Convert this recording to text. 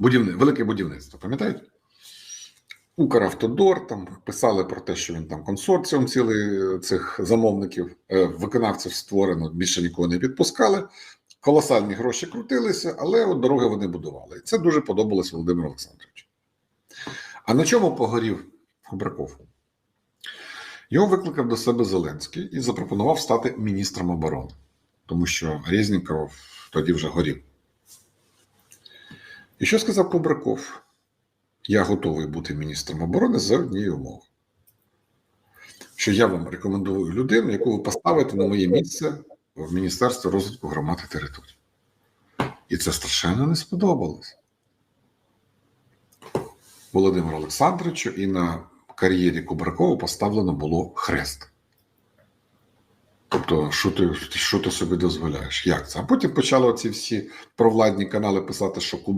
Будівни... Велике будівництво, пам'ятаєте? Укравтодор там писали про те, що він там консорціум цілий цих замовників, е, виконавців створено, більше нікого не підпускали. Колосальні гроші крутилися, але от дороги вони будували. І це дуже подобалось Володимиру Олександровичу. А на чому погорів Кубраков? Його викликав до себе Зеленський і запропонував стати міністром оборони, тому що Резніков тоді вже горів. І що сказав Кубраков? Я готовий бути міністром оборони за однією умовою. Що я вам рекомендую людину, яку ви поставите на моє місце в Міністерстві розвитку громад і територій. І це страшенно не сподобалось. Володимиру Олександровичу і на кар'єрі Кубракова поставлено було хрест. Тобто, що ти, що ти собі дозволяєш? Як це? А потім почали ці всі провладні канали писати, що Кубраков